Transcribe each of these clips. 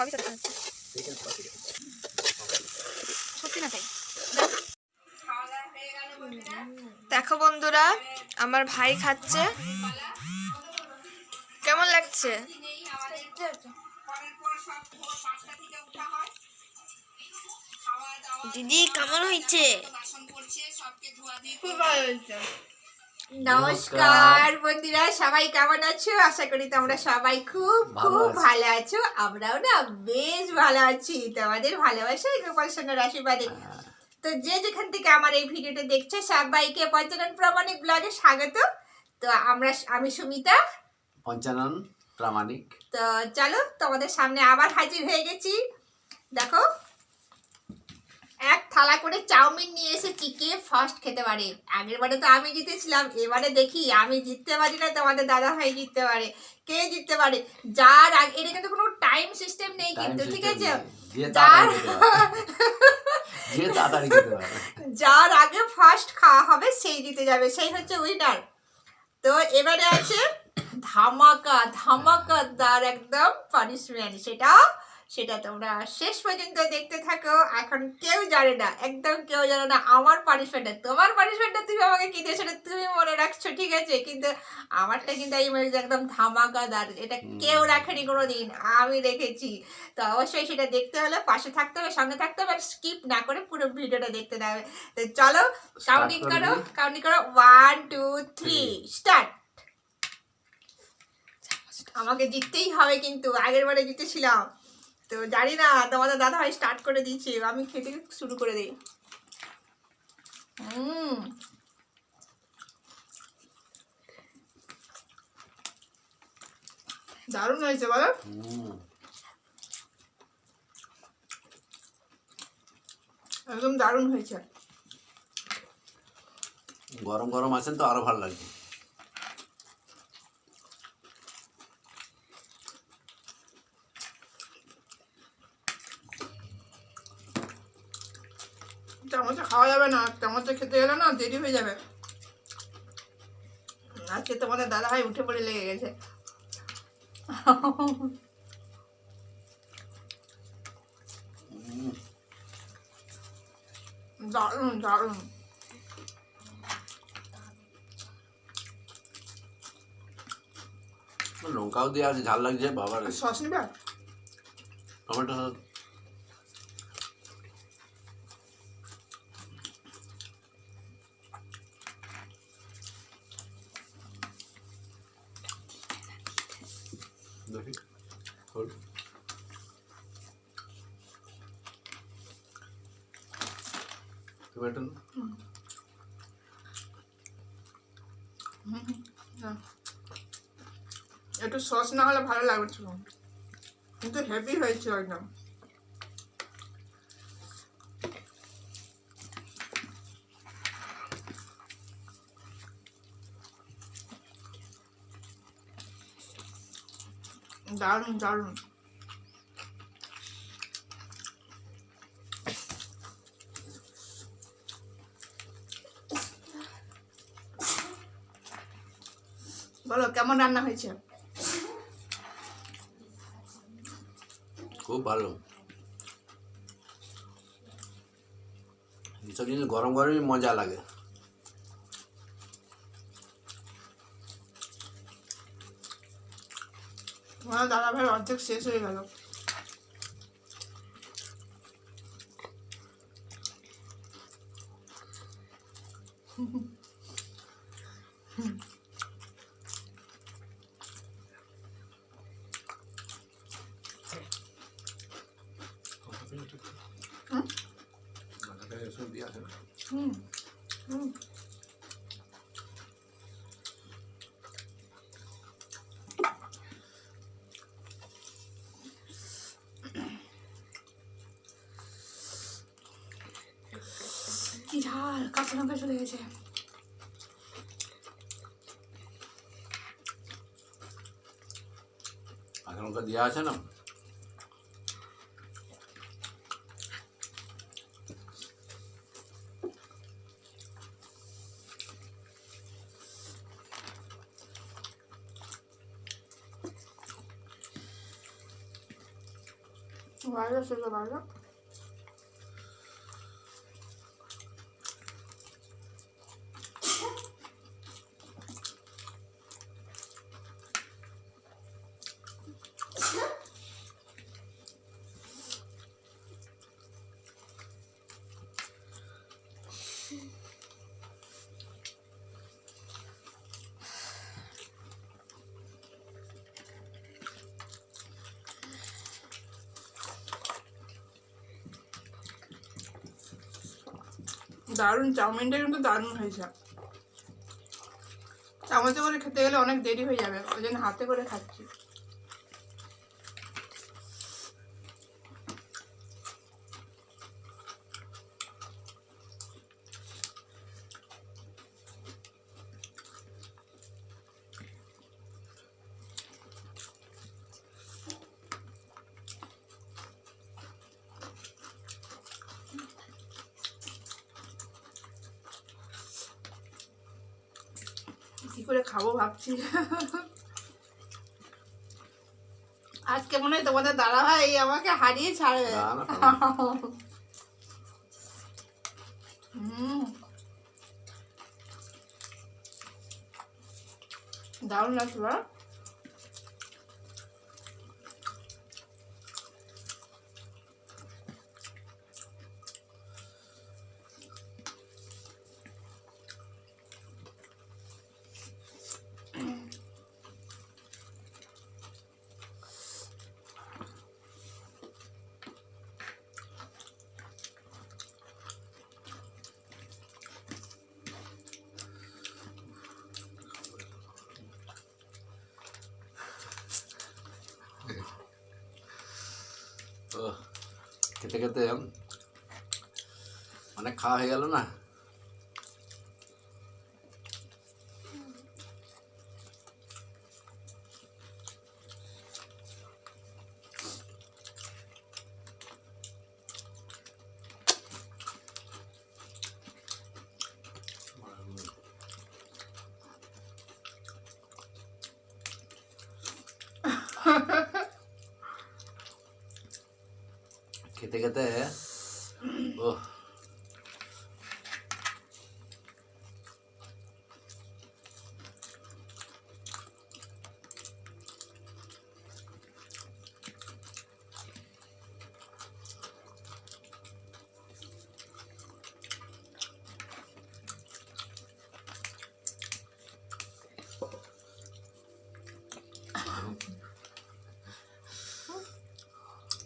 সবই সত্যি না তাই? দেখো বন্ধুরা, আমার ভাই খাচ্ছে। কেমন লাগছে? দিদি, কেমন হয়েছে? খুব ভালো হয়েছে। নমস্কার বন্ধুরা সবাই কেমন আছো? আশা করি তোমরা সবাই খুব খুব ভালো আছো। আমরাও না বেশ ভালো আছি। তোমাদের ভালোবাসা গোপাল সোনার আশীর্বাদে। তো যে যেখান থেকে আমার এই ভিডিওটা দেখছ সবাইকে পঞ্চানন প্রামাণিক ব্লগে স্বাগত। তো আমরা আমি সুমিতা। পঞ্চানন প্রামাণিক। তো চলো তোমাদের সামনে আবার হাজির হয়ে গেছি। দেখো এক থালা করে চাউমিন নিয়ে এসেছি কে ফার্স্ট খেতে পারে? আগের বারে তো আমি জিতেছিলাম এবারে দেখি আমি জিততে পারি না তোমাদের দাদা ভাই জিততে পারে। কে জিততে পারে? যার আগে এটা কিন্তু কোনো টাইম সিস্টেম নেই কিন্তু ঠিক আছে? যার যার আগে ফার্স্ট খাওয়া হবে সেই জিতে যাবে সেই হচ্ছে উইনার তো এবারে আছে ধামাকা ধামাকাদার একদম পানিশমেন্ট সেটা সেটা তোমরা শেষ পর্যন্ত দেখতে থাকো। এখন কেউ জানে না একদম কেউ জানে না আমার পানিশমেন্টটা তোমার পানিশমেন্টটা তুমি আমাকে কি দিয়ে সেটা তুমি মনে রাখছো ঠিক আছে? কিন্তু আমারটা কিন্তু এই মানে একদম ধামাকাদার এটা কেউ রাখেনি কোনো দিন আমি রেখেছি তো অবশ্যই সেটা দেখতে হলে পাশে থাকতে হবে সামনে থাকতে হবে আর স্কিপ না করে পুরো ভিডিওটা দেখতে দেবে তো চলো কাউন্টিং করো। কাউন্টিং করো ওয়ান টু থ্রি স্টার্ট আমাকে জিততেই হবে কিন্তু আগের বারে জিতেছিলাম। তো জানি না তোমাদের দাদা ভাই স্টার্ট করে দিয়েছে আমি খেতে শুরু করে দিই। হুম। দারুণ হয়েছে বলো। হুম। একদম দারুণ হয়েছে। গরম গরম আছেন তো আরও ভালো লাগছে চামচে খাওয়া যাবে না চামচে খেতে গেলে না দেরি হয়ে যাবে। আজকে তোমাদের দাদা ভাই উঠে পড়ে লেগে গেছে। দারুণ দারুণ। লঙ্কাও দিয়ে আছে ঝাল লাগছে বাবার সস নিবে? টমেটো সস দেখি। একটু সস না হলে ভালো লাগছিল কিন্তু হেভি হয়েছে একদম দারুণ দারুণ। বলো কেমন রান্না হয়েছে? খুব ভালো। এইসব জিনিস গরম গরমই মজা লাগে। আমার দাদা ভাই অর্ধেক শেষ হয়ে গেল হুম? হুম হুম কি ঝাল কাঁচা লঙ্কা চলে গেছে? কাঁচা লঙ্কা দেওয়া আছে না? ভালো ছিল ভালো। দারুণ চাউমিনটা কিন্তু দারুণ হয়েছে। চামচে করে খেতে গেলে অনেক দেরি হয়ে যাবে, ওই জন্য হাতে করে খাচ্ছি। করে খাব ভাবছি। আজকে মনে হয় তোমাদের দাদা ভাই আমাকে হারিয়ে ছাড়বে। দারুণ লাগছে বা তো খেতে খেতে অনেক খাওয়া হয়ে গেল না? খেতে খেতে ও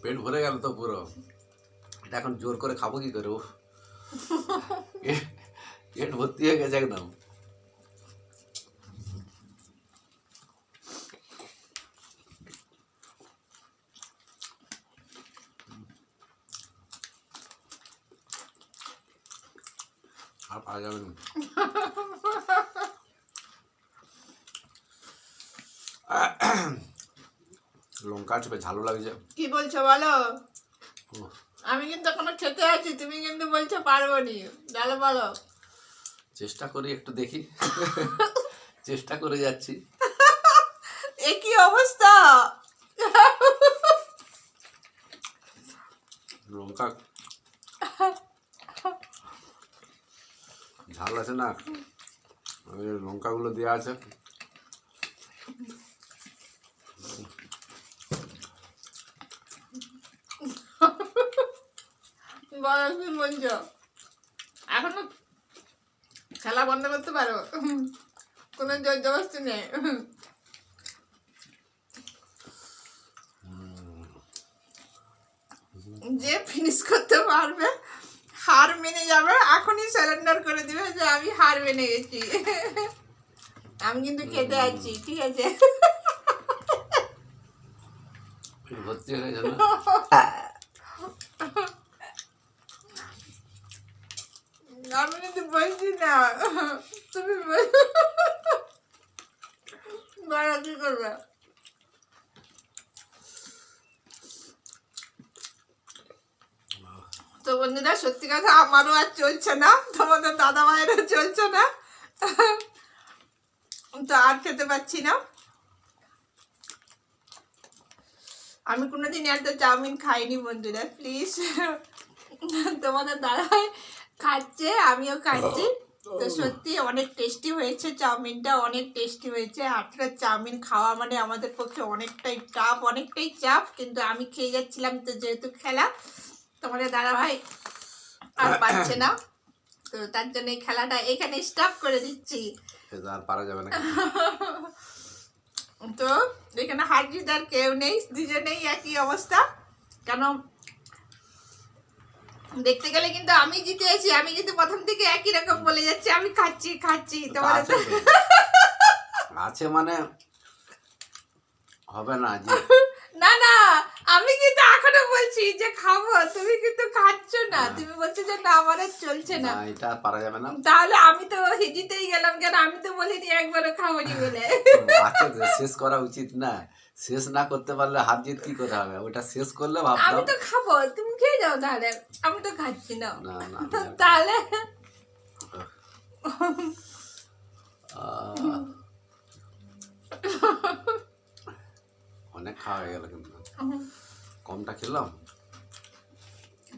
পেট ভরে গেল তো পুরো এটা এখন জোর করে খাব কি করে? উফ। পেট- ভর্তি হয়ে গেছে একদম। আর পাওয়া যাবে না। লঙ্কা চেপে ঝালো লাগছে। কি বলছো বলো? আমি কিন্তু এখনও খেতে আছি তুমি কিন্তু বলছো পারব নি বলো। বলো চেষ্টা করি একটু দেখি। চেষ্টা করে যাচ্ছি। এ কি অবস্থা? লঙ্কা। ঝাল আছে না? ওই লঙ্কাগুলো দেওয়া আছে। এখনও খেলা বন্ধ করতে পারো। কোনো জোর জবরদস্তি নেই। যে ফিনিশ করতে পারবে হার মেনে যাবে এখনই স্যালেন্ডার করে দিবে যে আমি হার মেনে গেছি। আমি কিন্তু খেতে আছি ঠিক আছে? ভর্তি হয়ে গেছে না আমি কিন্তু বলছি না তুমি বলো কি করবে তো বন্ধুরা সত্যি কথা আমারও আর চলছে না। তোমাদের দাদা ভাইয়েরও চলছে না। তো আর খেতে পাচ্ছি না। আমি কোনোদিন এত চাউমিন খাইনি বন্ধুরা প্লিজ তোমাদের দাদাই খাচ্ছে আমিও খাচ্ছি। তো সত্যি অনেক টেস্টি হয়েছে চাউমিনটা অনেক টেস্টি হয়েছে। আটটা চাউমিন খাওয়া মানে আমাদের পক্ষে অনেকটাই চাপ অনেকটাই চাপ কিন্তু আমি খেয়ে যাচ্ছিলাম তো যেহেতু খেলা তোমাদের দাদা ভাই আর পাচ্ছে না। তো তার জন্য এই খেলাটা এখানে স্টপ করে দিচ্ছি। আর পারা যাবে না। তো এখানে আর কেউ নেই দুজনেই একই অবস্থা। কেন দেখতে গেলে কিন্তু আমি জিতেছি আমি কিন্তু প্রথম থেকে একই রকম বলে যাচ্ছি আমি খাচ্ছি খাচ্ছি তোমার আছে। আছে মানে হবে না না না আমি কিন্তু এখনও বলছি যে খাব তুমি কিন্তু খাচ্ছ না তুমি বলছো যে না আমার আর চলছে না। না এটা পারা যাবে না। তাহলে আমি তো জিতেই গেলাম কেন? আমি তো বলিনি একবারও খাবোনি বলে। আচ্ছা শেষ করা উচিত না। শেষ না করতে পারলে হাত জিত কি করে হবে? ওটা শেষ করলে আমি তো খাব তুমি খেয়ে যাও তাহলে। আমি তো খাচ্ছি না। না না তাহলে অনেক খাওয়া হয়ে গেল কিন্তু। কমটা খেলাম।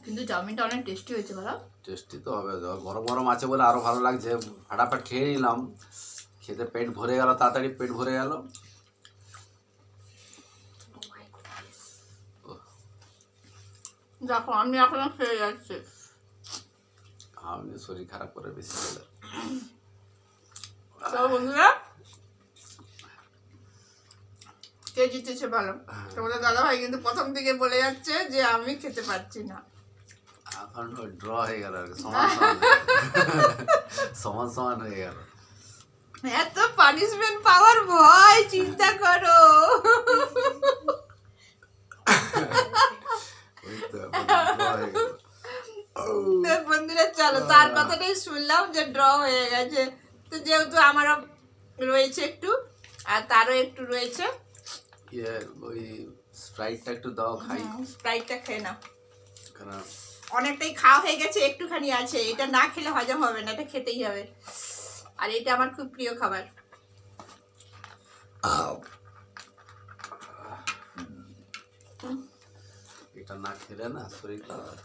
কিন্তু চাউমিনটা অনেক টেস্টি হয়েছে বলো টেস্টি তো হবে। গরম গরম আছে বলে আরও ভালো লাগছে। ফাটাফাট খেয়ে নিলাম। খেতে পেট ভরে গেল তাড়াতাড়ি পেট ভরে গেল। দেখো আমি এখনও খেয়ে যাচ্ছি। আমি শরীর খারাপ করে বেশি গেলে তো বন্ধুরা কে জিতেছে ভালো তোমাদের দাদা ভাই কিন্তু প্রথম থেকে বলে যাচ্ছে যে আমি খেতে পারছি না। এখন ড্র হয়ে গেল আর সমান সমান। সমান হয়ে গেল। এত পানিশমেন্ট পাওয়ার ভয় চিন্তা করো ওই তো ড্র হয়ে গেল তো বন্ধুরা চলো তার কথাটাই শুনলাম যে ড্র হয়ে গেছে। তো যেহেতু আমারও রয়েছে একটু আর তারও একটু রয়েছে। ইয়ে ওই স্প্রাইটটা একটু দাও খাই। স্প্রাইটটা খেয়ে নাও। অনেকটাই খাওয়া হয়ে গেছে একটুখানি আছে। এটা না খেলে হজম হবে না এটা খেতেই হবে। আর এটা আমার খুব প্রিয় খাবার। এটা না খেলে না শরীর খারাপ।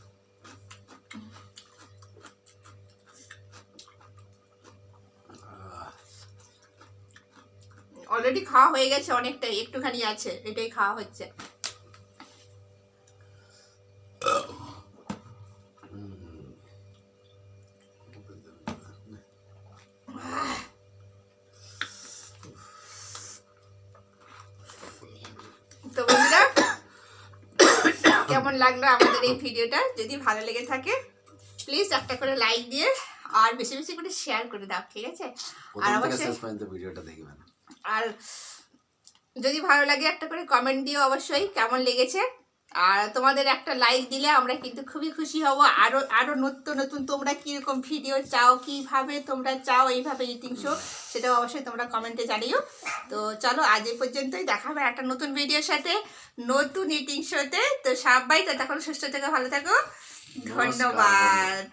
অলরেডি খাওয়া হয়ে গেছে অনেকটাই একটুখানি আছে এটাই খাওয়া হচ্ছে। তো বন্ধুরা কেমন লাগল আমাদের এই ভিডিওটা? যদি ভালো লেগে থাকে প্লিজ একটা করে লাইক দিয়ে আর বেশি বেশি করে শেয়ার করে দাও ঠিক আছে? আর অবশ্যই ভিডিওটা দেখবেন। আর যদি ভালো লাগে একটা করে কমেন্ট দিও অবশ্যই কেমন লেগেছে? আর তোমাদের একটা লাইক দিলে আমরা কিন্তু খুবই খুশি হব। আরও আরও নতুন নতুন তোমরা কীরকম ভিডিও চাও কীভাবে তোমরা চাও এইভাবে ইটিং শো সেটাও অবশ্যই তোমরা কমেন্টে জানিও। তো চলো আজ এই পর্যন্তই। দেখা হবে একটা নতুন ভিডিওর সাথে নতুন ইটিং শোতে তো। সবাই তো তখন সুস্থ থেকে ভালো থাকো। ধন্যবাদ।